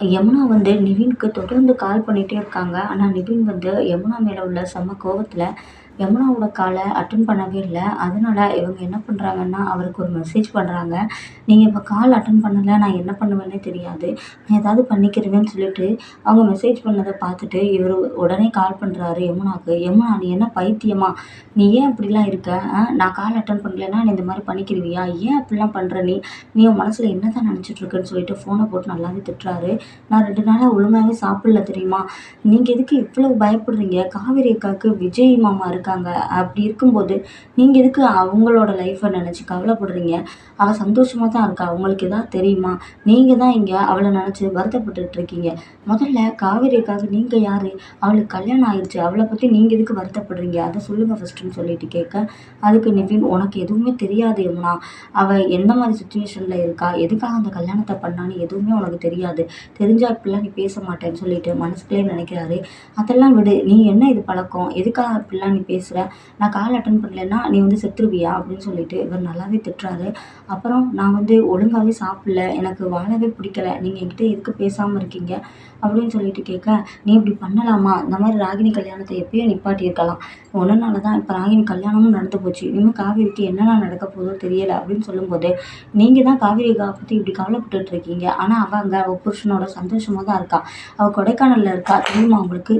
யமுனா வந்து நிவின்க்கு தொடர்ந்து கால் பண்ணிகிட்டே இருக்காங்க. ஆனால் நிவின் வந்து யமுனா மேலே உள்ள செம்ம கோவத்தில் யமுனாவோட காலை அட்டன் பண்ணவே இல்லை. அதனால் இவங்க என்ன பண்ணுறாங்கன்னா அவருக்கு ஒரு மெசேஜ் பண்ணுறாங்க நீங்கள் இப்போ கால் அட்டன் பண்ணலை நான் என்ன பண்ணுவேன்னே தெரியாது. நான் ஏதாவது பண்ணிக்கிறவேன்னு சொல்லிட்டு அவங்க மெசேஜ் பண்ணதை பார்த்துட்டு இவர் உடனே கால் பண்ணுறாரு யமுனாவுக்கு யமுனா நீ என்ன பைத்தியமா? நீ ஏன் இப்படிலாம் இருக்க? ஆ நான் கால் அட்டன் பண்ணலைன்னா நீ இந்த மாதிரி பண்ணிக்கிருவியா? ஏன் அப்படிலாம் பண்ணுற நீ? நீ உன் மனசில் என்ன தான் நினச்சிட்ருக்குன்னு சொல்லிட்டு ஃபோனை போட்டு நல்லாவே திட்டுறாரு. நான் ரெண்டு நாளாக ஒழுங்காகவே சாப்பிடல தெரியுமா? நீங்கள் எதுக்கு இவ்வளோ பயப்படுறீங்க? காவேரி அக்காவுக்கு விஜய் மாமா இருக்காங்க. அப்படி இருக்கும்போது நீங்கள் எதுக்கு அவங்களோட லைஃப்பை நினச்சி கவலைப்படுறீங்க? அவள் சந்தோஷமாக தான் இருக்கா? அவங்களுக்கு எதாவது தெரியுமா? நீங்கள் தான் இங்கே அவளை நினச்சி வருத்தப்பட்டுட்டு இருக்கீங்க. முதல்ல காவேரிக்காக நீங்கள் யார்? அவளுக்கு கல்யாணம் ஆயிடுச்சு அவளை பற்றி நீங்கள் எதுக்கு வருத்தப்படுறீங்க? அதை சொல்லுங்கள் ஃபஸ்ட்டுன்னு சொல்லிட்டு கேட்க அதுக்கு நிவின் உனக்கு எதுவுமே தெரியாது யமுனா. அவள் எந்த மாதிரி சுச்சுவேஷனில் இருக்கா? எதுக்காக அந்த கல்யாணத்தை பண்ணான்னு எதுவுமே உனக்கு தெரியாது. தெரிஞ்சா இப்படிலாம் நீ பேச மாட்டேன்னு சொல்லிட்டு மனசுக்குள்ளே நினைக்கிறாரு. அதெல்லாம் விடு. நீ என்ன இது பழக்கம்? எதுக்காக இப்படிலாம் நீ பேசுகிற நான் கால் அட்டன் பண்ணலைன்னா நீ வந்து செத்துருவியா? அப்படின்னு சொல்லிட்டு இவர் நல்லாவே திட்டுறாரு. அப்புறம் நான் வந்து ஒழுங்காகவே சாப்பிடல. எனக்கு வாழவே பிடிக்கல. நீங்கள் என்கிட்ட எதுக்கு பேசாமல் இருக்கீங்க? அப்படின்னு சொல்லிட்டு கேட்க நீ இப்படி பண்ணலாமா? இந்த மாதிரி ராகினி கல்யாணத்தை எப்பயோ நிப்பாட்டியிருக்கலாம். ஒன்றுனால தான் இப்போ ராகினி கல்யாணமும் நடந்து போச்சு. இனிமேல் காவேரிக்கு என்னென்ன நடக்க போதோ தெரியலை. அப்படின்னு சொல்லும்போது நீங்கள் தான் காவிரி பற்றி இப்படி கவலைப்பட்டுட்டு இருக்கீங்க. ஆனால் அவள் அங்கே அவள் புருஷனோட சந்தோஷமாக தான் இருக்கா. அவள் கொடைக்கானலில் இருக்கா. தெரியுமா உங்களுக்கு?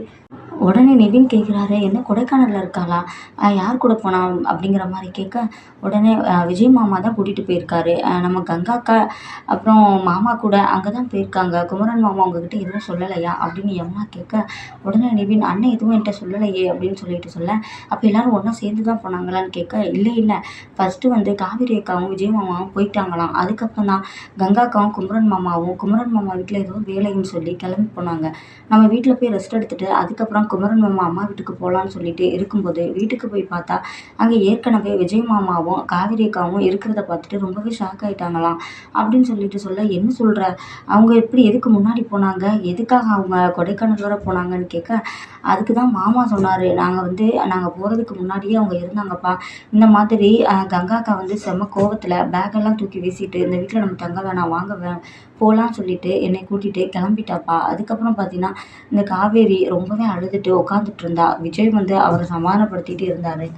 உடனே நிவின் கேட்குறாரு என்ன கொடைக்கானலில் இருக்காளா? யார் கூட போனா? அப்படிங்கிற மாதிரி கேட்க உடனே விஜய் மாமா தான் கூட்டிகிட்டு போயிருக்காரு. நம்ம கங்காக்கா அப்புறம் மாமா கூட அங்கே தான் போயிருக்காங்க. குமரன் மாமா உங்ககிட்ட எதுவும் சொல்லலையா? அப்படின்னு எம்மா கேட்க உடனே நிவின் அண்ணன் எதுவும் என்கிட்ட சொல்லலையே அப்படின்னு சொல்லிட்டு சொல்ல அப்போ எல்லாரும் ஒன்றா சேர்ந்து தான் போனாங்களான்னு கேட்க இல்லை இல்லை. ஃபஸ்ட்டு வந்து காவேரி அக்காவும் விஜய் மாமாவும் போயிட்டாங்களாம். அதுக்கப்புறம் தான் கங்காக்காவும் குமரன் மாமாவும் குமரன் மாமா வீட்டில் ஏதோ வேலைன்னு சொல்லி கிளம்பி போனாங்க. நம்ம வீட்டில் போய் ரெஸ்ட் எடுத்துகிட்டு அதுக்கப்புறம் குமரன் மாமா அம்மா வீட்டுக்கு போகலான்னு சொல்லிட்டு இருக்கும்போது வீட்டுக்கு போய் பார்த்தா அங்கே ஏற்கனவே விஜய் மாமாவும் காவிரி அக்காவும் இருக்கிறத பார்த்துட்டு ரொம்பவே ஷாக் ஆயிட்டாங்களாம். அப்படின்னு சொல்லிட்டு சொல்ல என்ன சொல்கிற அவங்க எப்படி எதுக்கு முன்னாடி போனாங்க? எதுக்காக அவங்க கொடைக்கானல் வர போனாங்கன்னு கேட்க அதுக்கு தான் மாமா சொன்னார். நாங்கள் வந்து நாங்கள் போகிறதுக்கு முன்னாடியே அவங்க இருந்தாங்கப்பா. இந்த மாதிரி கங்கா அக்கா வந்து செம்ம கோவத்தில் பேக்கெல்லாம் தூக்கி வீசிட்டு இந்த வீட்டில் நம்ம தங்க வேணாம் வாங்க வே போகலான்னு சொல்லிட்டு என்னை கூட்டிகிட்டு கிளம்பிட்டாப்பா. அதுக்கப்புறம் பார்த்தீங்கன்னா இந்த காவேரி ரொம்பவே அழுது அழுதுட்டு உட்காந்துட்டு இருந்தா விஜய் வந்து அவரை சமாதானப்படுத்திட்டு இருந்தார்.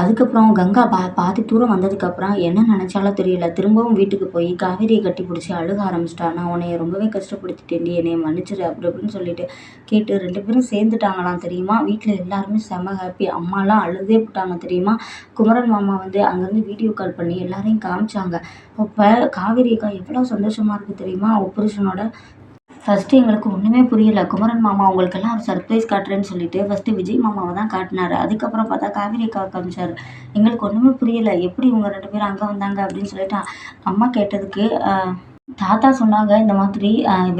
அதுக்கப்புறம் கங்கா பா பாதி தூரம் வந்ததுக்கப்புறம் என்ன நினச்சாலும் தெரியல. திரும்பவும் வீட்டுக்கு போய் காவேரியை கட்டி பிடிச்சி அழுக ஆரம்பிச்சிட்டா. நான் உன்னைய ரொம்பவே கஷ்டப்படுத்திட்டேன்டி என்னைய மன்னிச்சிரு அப்படி அப்படின்னு சொல்லிட்டு கேட்டு ரெண்டு பேரும் சேர்ந்துட்டாங்களாம் தெரியுமா? வீட்டில் எல்லாருமே செம ஹாப்பி அம்மாலாம் அழுதே போட்டாங்க தெரியுமா? குமரன் மாமா வந்து அங்கேருந்து வீடியோ கால் பண்ணி எல்லாரையும் காமிச்சாங்க. அப்போ காவேரி அக்கா எவ்வளோ சந்தோஷமாக இருக்குது தெரியுமா? ஆப்ரேஷனோட புருஷனோட ஃபஸ்ட்டு எங்களுக்கு ஒன்றுமே புரியல. குமரன் மாமா அவங்களுக்கெல்லாம் ஒரு சர்ப்ரைஸ் காட்டுறேன்னு சொல்லிட்டு ஃபஸ்ட்டு விஜய் மாமாவை தான் காட்டினாரு. அதுக்கப்புறம் பார்த்தா காவேரி அக்காவை காமிச்சார். எங்களுக்கு ஒன்றுமே புரியலை. எப்படி இவங்க ரெண்டு பேரும் அங்கே வந்தாங்க அப்படின்னு சொல்லிட்டு அம்மா கேட்டதுக்கு தாத்தா சொன்னாங்க இந்த மாதிரி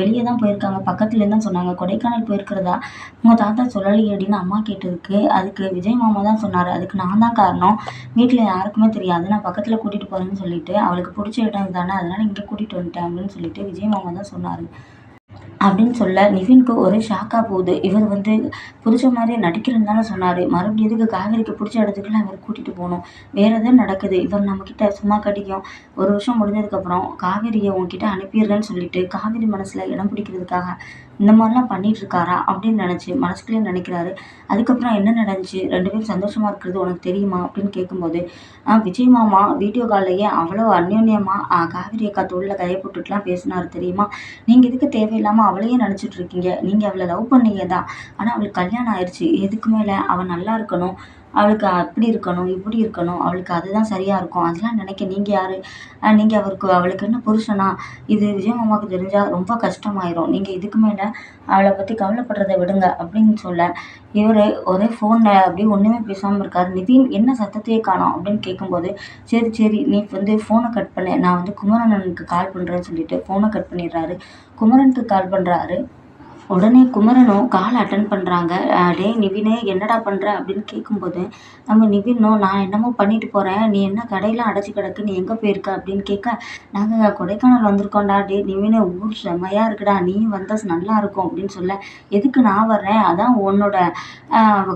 வெளியே தான் போயிருக்காங்க. பக்கத்துலேருந்து தான் சொன்னாங்க. கொடைக்கானல் போயிருக்கிறதா? உங்கள் தாத்தா சொல்லலையே அப்படின்னு அம்மா கேட்டதுக்கு அதுக்கு விஜய் மாமா தான் சொன்னார். அதுக்கு நான் தான் காரணம். வீட்டில் யாருக்குமே தெரியாது. நான் பக்கத்தில் கூட்டிகிட்டு போகிறேன்னு சொல்லிட்டு அவளுக்கு பிடிச்ச இடம் தானே அதனால் இங்கே கூட்டிகிட்டு வந்துட்டேன் அப்படின்னு சொல்லிட்டு விஜய் மாமா தான் சொன்னார். அப்படின்னு சொல்ல நிவின்க்கு ஒரே ஷாக்காக போகுது. இவர் வந்து பிடிச்ச மாதிரி நடிக்கிறேன்னு தானே சொன்னார். மறுபடியும் எதுக்கு காவேரிக்கு பிடிச்ச இடத்துக்குலாம் இவர் கூட்டிகிட்டு போகணும்? வேறு எதுவும் நடக்குது? இவர் நம்மக்கிட்ட சும்மா கடிக்கும் ஒரு வருஷம் முடிஞ்சதுக்கப்புறம் காவேரியை உன்கிட்ட அனுப்பிடுறேன்னு சொல்லிட்டு காவேரி மனசில் இடம் பிடிக்கிறதுக்காக இந்த மாதிரிலாம் பண்ணிட்டு இருக்காரா அப்படின்னு நினச்சி மனசுக்குள்ளேயே நினைக்கிறாரு. அதுக்கப்புறம் என்ன நடந்துச்சு? ரெண்டு பேரும் சந்தோஷமாக இருக்கிறது உனக்கு தெரியுமா? அப்படின்னு கேட்கும்போது விஜய் மாமா வீடியோ கால்லையே அவ்வளோ அந்யோன்யமாக காவேரி அக்கா தோளில் கையை போட்டுட்டுலாம் பேசினார் தெரியுமா? நீங்கள் எதுக்கு தேவையில்லாமல் அவளையே நினச்சிட்டு இருக்கீங்க நீங்கள் அவளை லவ் பண்ணீங்க தான். ஆனால் அவளுக்கு கல்யாணம் ஆயிடுச்சு இதுக்கு மேலே? அவள் நல்லா இருக்கணும். அவளுக்கு அப்படி இருக்கணும் இப்படி இருக்கணும் அவளுக்கு அதுதான் சரியாக இருக்கும். அதெல்லாம் நினைக்க நீங்கள் யார்? நீங்கள் அவருக்கு அவளுக்கு என்ன புருஷனா? இது விஜய் மாமாவுக்கு தெரிஞ்சால் ரொம்ப கஷ்டமாயிரும். நீங்கள் இதுக்கு மேலே அவளை பற்றி கவலைப்படுறதை விடுங்க அப்படின்னு சொல்ல இவர் ஒரே ஃபோனில் அப்படியே ஒன்றுமே பேசாமல் இருக்கார். நிதின் என்ன சத்தத்தையே காணோம் அப்படின்னு கேட்கும்போது சரி சரி நீ வந்து ஃபோனை கட் பண்ணு. நான் வந்து குமரனனுக்கு கால் பண்ணுறேன்னு சொல்லிட்டு ஃபோனை கட் பண்ணிடுறாரு. குமரனுக்கு கால் பண்ணுறாரு உடனே குமரனும் கால் அட்டன் பண்ணுறாங்க டேய் நிவினு என்னடா பண்ணுற அப்படின்னு கேட்கும்போது நம்ம நிவினும் நான் என்னமோ பண்ணிட்டு போகிறேன் நீ என்ன கடையெல்லாம் அடைச்சி கிடக்கு? நீ எங்கே போயிருக்க? அப்படின்னு கேட்க நாங்கள் கொடைக்கானல் வந்திருக்கோம்டா. டே நிவினே ஊர் செம்மையாக இருக்குடா. நீயும் வந்தால் நல்லா இருக்கும். அப்படின்னு சொல்ல எதுக்கு நான் வர்றேன்? அதான் உன்னோட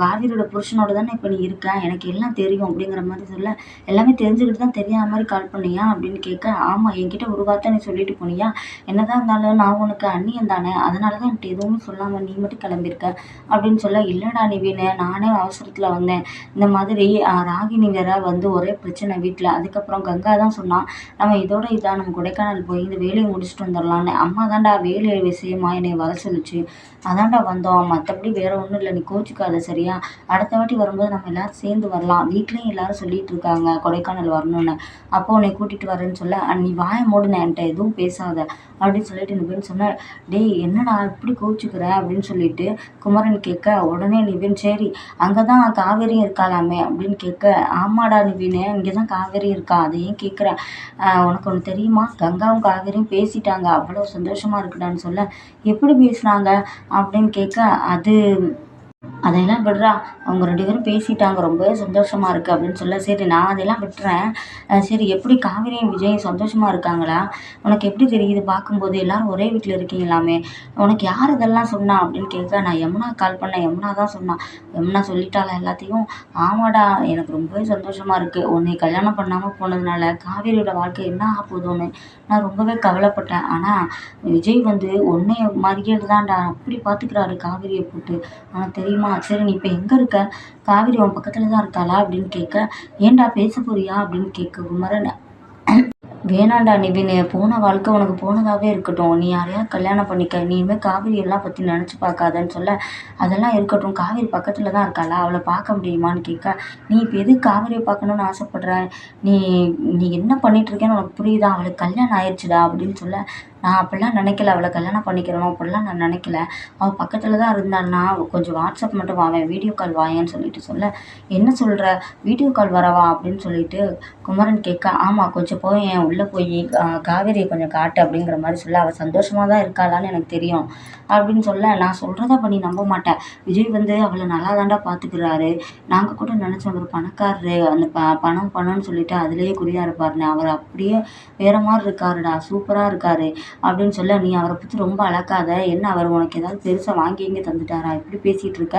காவிரியோட புருஷனோட தானே இப்போ நீ இருக்க? எனக்கு எல்லாம் தெரியும். அப்படிங்கிற மாதிரி சொல்ல எல்லாமே தெரிஞ்சுக்கிட்டு தான் தெரியாத மாதிரி கால் பண்ணியா? அப்படின்னு கேட்க ஆமாம் என்கிட்ட ஒரு வார்த்தை நீ சொல்லிட்டு போனியா? என்னதான் இருந்தாலும் நான் உனக்கு அண்ணியன் தானே. அதனால தான் என்கிட்ட எதுவும் சொல்லாமல் நீ மட்டும் கிளம்பியிருக்க அப்படின்னு சொல்ல இல்லைடா நிவீன் நானே அவசரத்தில் வந்தேன். இந்த மாதிரி ராகினி வேற வந்து ஒரே பிரச்சனை வீட்டில் அதுக்கப்புறம் கங்கா தான் சொன்னான் நம்ம இதோட இதாக நம்ம கொடைக்கானல் போய் இந்த வேலையை முடிச்சுட்டு வந்துடலான்னு அம்மா தான்டா வேலை விஷயமா என்னை வர சொல்லிச்சு. அதான்டா வந்தோம். மற்றபடி வேற ஒன்றும் இல்லை நீ கோச்சிக்காத சரியா? அடுத்த வாட்டி வரும்போது நம்ம எல்லாரும் சேர்ந்து வரலாம். வீட்லேயும் எல்லாரும் சொல்லிட்டு இருக்காங்க கொடைக்கானல் வரணும்னு. அப்போ உன்னை கூட்டிகிட்டு வரேன்னு சொல்ல நீ வாய மூடுன என்கிட்ட எதுவும் பேசாத. அப்படின்னு சொல்லிட்டு நிவின் சொன்னார் டேய் என்னடா இப்படி கோ கோச்சிக்கிற அப்படின்னு சொல்லிட்டு குமரன் கேட்க உடனே நிவின் சரி அங்கே தான் காவேரி இருக்காளாமே அப்படின்னு கேட்க ஆமாடா நிவின் இங்கே தான் காவேரி இருக்கா? அதையும் கேட்குற. உனக்கு ஒன்று தெரியுமா? கங்காவும் காவேரியும் பேசிட்டாங்க. அவ்வளோ சந்தோஷமாக இருக்குடான்னு சொல்ல எப்படி பேசுனாங்க அப்படின்னு கேட்க அது அதையெல்லாம் விடுறா. அவங்க ரெண்டு பேரும் பேசிட்டாங்க. ரொம்பவே சந்தோஷமா இருக்குது அப்படின்னு சொல்ல சரி நான் அதையெல்லாம் விட்டுறேன். சரி எப்படி காவேரியும் விஜயும் சந்தோஷமா இருக்காங்களா? உனக்கு எப்படி தெரியுது? பார்க்கும்போது எல்லாரும் ஒரே வீட்டில் இருக்கீங்களாமே. உனக்கு யார் இதெல்லாம் சொன்னா? அப்படின்னு கேட்க நான் யமுனா கால் பண்ணேன். யமுனா தான் சொன்னான் யமுனா சொல்லிட்டாளா எல்லாத்தையும்? ஆமாடா எனக்கு ரொம்பவே சந்தோஷமா இருக்குது உன்னை கல்யாணம் பண்ணாமல் போனதுனால காவேரியோட வாழ்க்கை என்ன ஆக போதும்னு நான் ரொம்பவே கவலைப்பட்டேன். ஆனால் விஜய் வந்து உன்னை மாதிரியே தான்டா அப்படி பார்த்துக்கிறாரு காவேரியை போட்டு. ஆனால் தெரியுமா சரி நீ இப்போ எங்கே இருக்க? காவேரி உன் பக்கத்தில் தான் இருக்காளா? அப்படின்னு கேட்க ஏன்டா பேச போறியா? அப்படின்னு கேட்க குமரன் வேணாண்டா நிவின் போன வாழ்க்கை உனக்கு போனதாகவே இருக்கட்டும். நீ யாரையாவது கல்யாணம் பண்ணிக்க. நீ இனிமேல் எல்லாம் பற்றி நினச்சி பார்க்காதன்னு சொல்ல. அதெல்லாம் இருக்கட்டும். காவேரி பக்கத்தில் தான் இருக்காளா? அவளை பார்க்க முடியுமான்னு கேட்க நீ இப்போ எதுக்கு காவேரியை பார்க்கணுன்னு ஆசைப்படுற? நீ நீ என்ன பண்ணிட்டு இருக்கேன்னு உனக்கு புரியுதா? அவளுக்கு கல்யாணம் ஆயிடுச்சுடா அப்படின்னு சொல்ல நான் அப்படிலாம் நினைக்கல அவளை கல்யாணம் பண்ணிக்கிறணும் அப்படிலாம் நான் நினைக்கல. அவள் பக்கத்தில் தான் இருந்தான்னா கொஞ்சம் வாட்ஸ்அப் மட்டும் வாவேன் வீடியோ கால் வாயேன்னு சொல்லிட்டு சொல்ல என்ன சொல்கிற வீடியோ கால் வரவா? அப்படின்னு சொல்லிட்டு குமரன் கேட்க ஆமாம் கொஞ்சம் போய் என் உள்ளே போய் காவேரியை கொஞ்சம் காட்டு அப்படிங்கிற மாதிரி சொல்ல அவள் சந்தோஷமாக தான் இருக்காளான்னு எனக்கு தெரியும் அப்படின்னு சொல்ல நான் சொல்கிறத பண்ணி நம்ப மாட்டேன் விஜய் வந்து அவளை நல்லா தாண்டா பார்த்துக்கிறாரு நாங்கள் கூட நினச்சோம் ஒரு பணக்காரரு அந்த ப பணம் பணம்னு சொல்லிட்டு அதுலேயே குறியாக இருப்பாருன்னு அவர் அப்படியே வேறு மாதிரி இருக்காருடா சூப்பராக இருக்காரு. அப்படின்னு சொல்ல நீ அவரை பற்றி ரொம்ப அளக்காத என்ன அவர் உனக்கு ஏதாவது பெருசாக வாங்கி இங்கே தந்துட்டாரா? இப்படி பேசிகிட்டு இருக்க.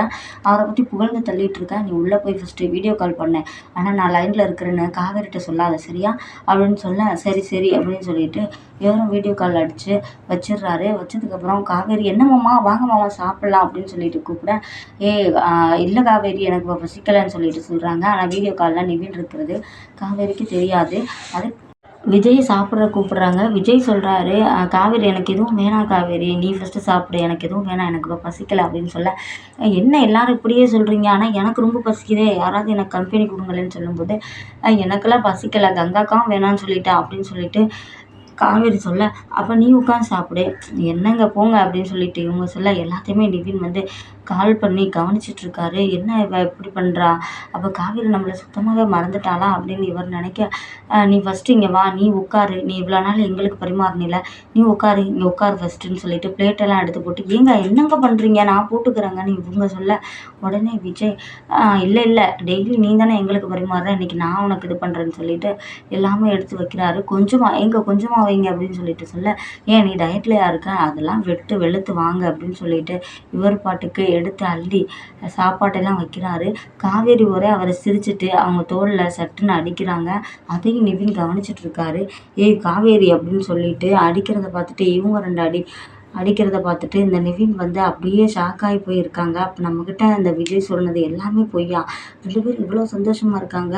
அவரை பற்றி புகழ்ந்து தள்ளிட்டு இருக்க. நீ உள்ளே போய் ஃபஸ்ட்டு வீடியோ கால் பண்ணேன் ஆனால் நான் லைனில் இருக்கிறேன்னு காவேரிட்ட சொல்லாத சரியா? அப்படின்னு சொல்ல சரி சரி அப்படின்னு சொல்லிட்டு இவரும் வீடியோ கால் அடித்து வச்சிடுறாரு. வச்சதுக்கப்புறம் காவேரி என்னம்மா வாங்க மாமா சாப்பிட்லாம் அப்படின்னு சொல்லிட்டு கூப்பிட ஏ இல்லை காவேரி எனக்கு இப்போ பசிக்கலைன்னு சொல்லிட்டு சொல்கிறாங்க ஆனால் வீடியோ காலில் நிவின் இருக்கிறது காவேரிக்கு தெரியாது. அது விஜய் சாப்பிட்ற கூப்பிட்றாங்க. விஜய் சொல்கிறாரு காவேரி எனக்கு எதுவும் வேணாம் காவேரி. நீ ஃபஸ்ட்டு சாப்பிடு. எனக்கு எதுவும் வேணாம் எனக்கு இப்போ பசிக்கலை. அப்படின்னு சொல்ல. என்ன எல்லாரும் இப்படியே சொல்கிறீங்க ஆனால் எனக்கு ரொம்ப பசிக்குதே. யாராவது எனக்கு கம்பெனி கொடுங்களேன்னு சொல்லும்போது எனக்கெல்லாம் பசிக்கலை. கங்காக்காவும் வேணான்னு சொல்லிட்டா. அப்படின்னு சொல்லிட்டு காவேரி சொல்ல. அப்போ நீ உட்காந்து சாப்பிடு. என்னங்க போங்க? அப்படின்னு சொல்லிட்டு இவங்க சொல்ல. எல்லாத்தையுமே நிவின் வந்து கால் பண்ணி கவனிச்சிட்ருக்காரு. என்ன இவ இப்படி பண்ணுறா அப்போ காவேரி நம்மளை சுத்தமாகவே மறந்துட்டாளா? அப்படின்னு இவர் நினைக்க நீ ஃபஸ்ட்டு இங்கே வா. நீ உட்காரு. நீ இவ்வளோ நாள் எங்களுக்கு பரிமாறினில. நீ உட்காரு. இங்கே உட்காரு ஃபஸ்ட்டுன்னு சொல்லிட்டு பிளேட்டெல்லாம் எடுத்து போட்டு ஏங்க என்னங்க பண்ணுறீங்க நான் போட்டுக்கிறேங்கன்னு இவங்க சொல்ல உடனே விஜய் இல்லை இல்லை. டெய்லி நீ தானே எங்களுக்கு பரிமாறுற. இன்றைக்கி நான் உனக்கு இது பண்ணுறேன்னு சொல்லிட்டு எல்லாமே எடுத்து வைக்கிறாரு. கொஞ்சமாக எங்கே கொஞ்சமாக வைங்க அப்படின்னு சொல்லிட்டு சொல்ல ஏன் நீ டயட்லையா இருக்க அதெல்லாம் வெட்டு வெளுத்து வாங்க அப்படின்னு சொல்லிட்டு இவர் பாட்டுக்கு எடுத்து அள்ளி சாப்பாட்டெல்லாம் வைக்கிறாரு. காவேரி ஒரே அவரை சிரிச்சுட்டு அவங்க தோளில் சட்டுன்னு அடிக்கிறாங்க. அதையும் நிவின் கவனிச்சிட்டு இருக்காரு. ஏய் காவேரி அப்படின்னு சொல்லிட்டு அடிக்கிறத பார்த்துட்டு இவங்க ரெண்டு அடி அடிக்கிறத பார்த்துட்டு இந்த நிவின் வந்து அப்படியே ஷாக் ஆகி போயிருக்காங்க. அப்போ நம்மக்கிட்ட இந்த விஜய் சொன்னது எல்லாமே பொய்யா? ரெண்டு பேரும் இவ்வளோ சந்தோஷமாக இருக்காங்க.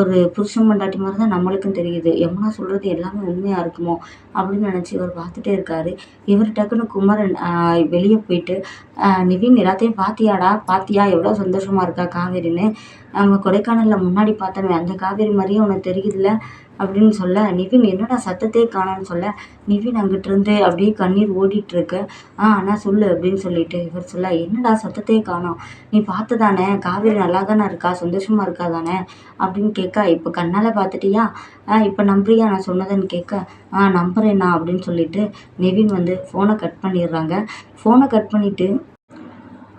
ஒரு புருஷன் மண்டாட்டி மாதிரி தான் நம்மளுக்கும் தெரியுது. எம்னா சொல்கிறது எல்லாமே உண்மையாக இருக்குமோ? அப்படின்னு நினச்சி இவர் பார்த்துட்டே இருக்காரு. இவர் டக்குன்னு குமரன் வெளியே போயிட்டு நிவின் எல்லாத்தையும் பார்த்தியாடா? பார்த்தியா? எவ்வளோ சந்தோஷமாக இருக்கா காவேரின்னு? நம்ம கொடைக்கானலில் முன்னாடி பார்த்தோமே அந்த காவேரி மாதிரியே உனக்கு தெரியுதுல்ல? அப்படின்னு சொல்ல நிவின் என்னடா சத்தத்தையே காணோம்னு சொல்ல? நிவின் அங்கிட்டிருந்து அப்படியே கண்ணீர் ஓடிட்டுருக்கு. ஆ அண்ணா சொல்லு அப்படின்னு சொல்லிட்டு இவர் சொல்ல என்னடா சத்தத்தையே காணோம்? நீ பார்த்து தானே காவேரி நல்லா தானே இருக்கா? சந்தோஷமா இருக்கா தானே அப்படின்னு கேட்க இப்போ கண்ணால் பார்த்துட்டியா? ஆ இப்போ நம்புறியா? நான் சொன்னதுன்னு கேட்க ஆ நம்புறேண்ணா அப்படின்னு சொல்லிட்டு நிவின் வந்து ஃபோனை கட் பண்ணிடுறாங்க. ஃபோனை கட் பண்ணிவிட்டு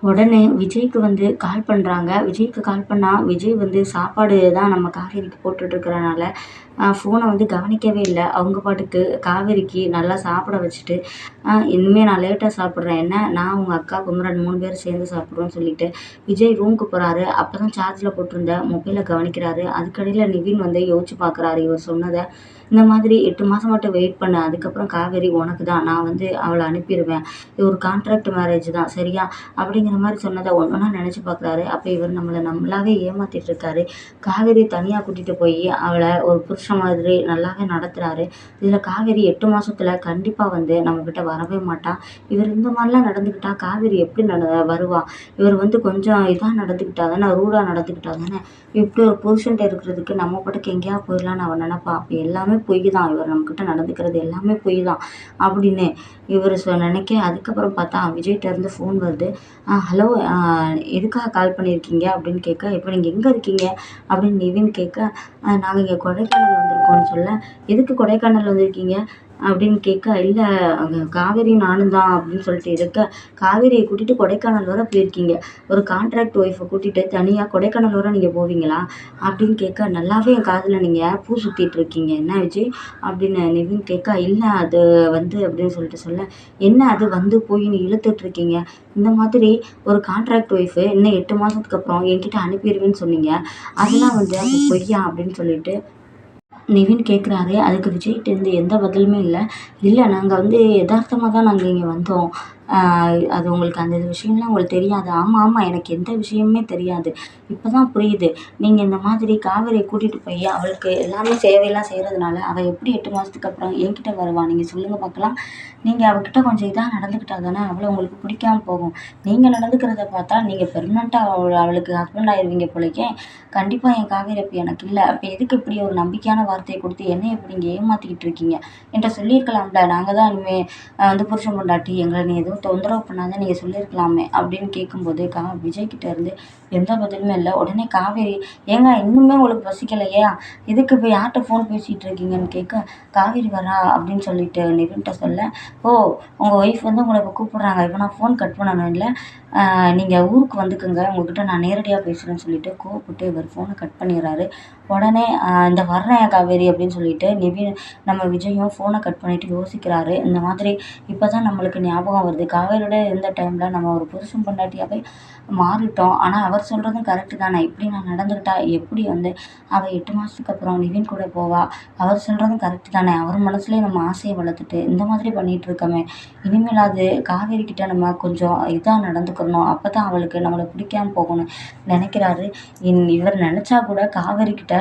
உடனே விஜய்க்கு வந்து கால் பண்ணுறாங்க விஜய்க்கு கால் பண்ணால் விஜய் வந்து சாப்பாடு தான் நம்ம காவேரிக்கு போட்டுட்ருக்கிறனால ஃபோனை வந்து கவனிக்கவே இல்லை. அவங்க பாட்டுக்கு காவேரிக்கு நல்லா சாப்பிட வச்சுட்டு இனிமேல் நான் லேட்டாக சாப்பிட்றேன். என்ன? நான் உங்கள் அக்கா குமரன் மூணு பேரும் சேர்ந்து சாப்பிட்றோன்னு சொல்லிட்டு விஜய் ரூமுக்கு போகிறாரு அப்போ தான் சார்ஜில் போட்டிருந்த மொபைலை கவனிக்கிறாரு. அதுக்கடையில் நிவின் வந்து யோசிச்சு பார்க்குறாரு இவர் சொன்னதை இந்த மாதிரி எட்டு மாதம் மட்டும் வெயிட் பண்ண. அதுக்கப்புறம் காவேரி உனக்கு தான். நான் வந்து அவளை அனுப்பிடுவேன். இது ஒரு கான்ட்ராக்ட் மேரேஜ் தான். சரியா? அப்படிங்கிற மாதிரி சொன்னதை ஒன்றா நினச்சி பார்க்குறாரு அப்போ இவர் நம்மளை நம்மளாவே ஏமாற்றிட்டு இருக்காரு. காவேரி தனியாக கூட்டிகிட்டு போய் அவளை ஒரு புருஷன் மாதிரி நல்லாவே நடத்துகிறாரு இதில் காவேரி எட்டு மாதத்தில் கண்டிப்பாக வந்து நம்மக்கிட்ட வரவே மாட்டான் இவர் இந்த மாதிரிலாம் நடந்துக்கிட்டால் காவேரி எப்படி நட வருவா? இவர் வந்து கொஞ்சம் இதாக நடந்துக்கிட்டா தானே ரூடாக நடந்துக்கிட்டா தானே? இப்படி ஒரு புருஷன்ட்ட இருக்கிறதுக்கு நம்ம பாட்டுக்கு எங்கேயாவது போயிடலான்னு அவன் நினப்பா. அப்போ எல்லாமே எல்லாமே பொய் தான். இவர் நம்மக்கிட்ட நடந்துக்கிறது எல்லாமே பொய் தான். அப்படின்னு இவர் சொ நினைக்க அதுக்கப்புறம் பார்த்தா விஜய்கிட்டேருந்து ஃபோன் வருது. ஹலோ எதுக்காக கால் பண்ணியிருக்கீங்க? அப்படின்னு கேட்க இப்போ நீங்கள் எங்கே இருக்கீங்க? அப்படின்னு நிவின் கேட்க நாங்கள் இங்கே கொடைக்கானல் வந்திருக்கோம்னு சொல்ல எதுக்கு கொடைக்கானல் வந்திருக்கீங்க? அப்படின்னு கேட்க இல்லை அங்கே காவேரி நானும் தான் அப்படின்னு சொல்லிட்டு இருக்க காவேரியை கூட்டிகிட்டு கொடைக்கானல் வர போயிருக்கீங்க. ஒரு கான்ட்ராக்ட் ஒய்ஃபை கூட்டிகிட்டு தனியாக கொடைக்கானல் வர நீங்கள் போவீங்களா? அப்படின்னு கேட்க நல்லாவே என் காதில் நீங்கள் பூ சுற்றிட்டு இருக்கீங்க. என்ன விஜய்? அப்படின்னு நிவின் கேட்க இல்லை அது வந்து அப்படின்னு சொல்லிட்டு சொல்ல என்ன அது வந்து போய் நீ இழுத்துட்ருக்கீங்க இந்த மாதிரி ஒரு கான்ட்ராக்ட் ஒய்ஃபு இன்னும் எட்டு மாதத்துக்கு அப்புறம் என்கிட்ட அனுப்பிடுவேன்னு சொன்னீங்க. அதெல்லாம் வந்து பொய்யா? அப்படின்னு சொல்லிட்டு நிவின் கேட்குறாரு அதுக்கு விஜய்கிட்டேருந்து எந்த பதிலுமே இல்லை. இல்லை நாங்கள் வந்து எதார்த்தமாக தான் நாங்கள் இங்கே வந்தோம். அது உங்களுக்கு அந்த விஷயம்லாம் உங்களுக்கு தெரியாது. ஆமாம் ஆமாம் எனக்கு எந்த விஷயமுமே தெரியாது. இப்போ தான் புரியுது. நீங்கள் இந்த மாதிரி காவேரியை கூட்டிகிட்டு போய் அவளுக்கு எல்லாமே சேவையெல்லாம் செய்கிறதுனால அவள் எப்படி எட்டு மாதத்துக்கு அப்புறம் என்கிட்ட வருவா? நீங்கள் சொல்லுங்கள் பார்க்கலாம் நீங்கள் அவகிட்ட கொஞ்சம் இதாக நடந்துக்கிட்டா தானே அவளை உங்களுக்கு பிடிக்காம போகும். நீங்கள் நடந்துக்கிறத பார்த்தா நீங்கள் பெர்மனெண்ட்டாக அவள் அவளுக்கு ஹஸ்பண்ட் ஆயிடுவீங்க போலக்கே கண்டிப்பாக என் காவேரி அப்போ எனக்கு இல்லை. அப்போ எதுக்கு இப்படி ஒரு நம்பிக்கையான வார்த்தையை கொடுத்து என்னை எப்படி இங்கே ஏமாற்றிக்கிட்டு இருக்கீங்க? என்கிட்ட சொல்லியிருக்கலாம்ல. நாங்கள் தான் இனிமேல் வந்து புருஷன் பொண்டாட்டி எங்களை நீ எதுவும் தொந்தரவு பண்ணாத நீங்கள் சொல்லியிருக்கலாமே அப்படின்னு கேட்கும்போது கா விஜய்கிட்ட இருந்து எந்த பதிலுமே இல்லை. உடனே காவேரி ஏங்க இன்னுமே உங்களுக்கு பசிக்கலையா? எதுக்கு இப்போ யார்கிட்ட ஃபோன் பேசிகிட்டு இருக்கீங்கன்னு கேட்க காவேரி வரா அப்படின்னு சொல்லிட்டு நிவின்கிட்ட சொல்ல ஓ உங்கள் ஒய்ஃப் வந்து உங்களை இப்போ கூப்பிட்றாங்க. இப்போ நான் ஃபோன் கட் பண்ணணும் இல்லை நீங்கள் ஊருக்கு வந்துக்குங்க. உங்ககிட்ட நான் நேரடியாக பேசுகிறேன்னு சொல்லிட்டு கூப்பிட்டு இவர் ஃபோனை கட் பண்ணிடுறாரு. உடனே இந்த வர்றேன் காவேரி அப்படின்னு சொல்லிட்டு நிவின் நம்ம விஜயும் ஃபோனை கட் பண்ணிவிட்டு யோசிக்கிறாரு. இந்த மாதிரி இப்போ தான் நம்மளுக்கு ஞாபகம் வருது. காவேரியோட இருந்த டைமில் நம்ம ஒரு புருஷன் பொண்டாட்டியாகவே மாறிட்டோம். ஆனால் அவர் சொல்கிறதும் கரெக்டு தானே. இப்படி நான் நடந்துக்கிட்டா எப்படி வந்து அவள் எட்டு மாதத்துக்கு அப்புறம் நிவின் கூட போவா? அவர் சொல்கிறதும் கரெக்டு தானே. அவர் மனசுலேயே நம்ம ஆசையை வளர்த்துட்டு இந்த மாதிரி பண்ணிகிட்டு இருக்கோமே. இனிமேலாவது காவேரி கிட்ட நம்ம கொஞ்சம் இதாக நடந்துக்கணும். அப்போ தான் அவளுக்கு நம்மளை பிடிக்காம போகணும். நினைக்கிறாரு. இன் இவர் நினச்சா கூட காவேரி கிட்ட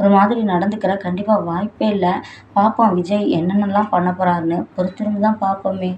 ஒரு மாதிரி நடந்துக்கிற கண்டிப்பாக வாய்ப்பே இல்லை. பார்ப்போம் விஜய் என்னென்னலாம் பண்ண போகிறாருன்னு பொறுத்திருந்து தான் பார்ப்போமே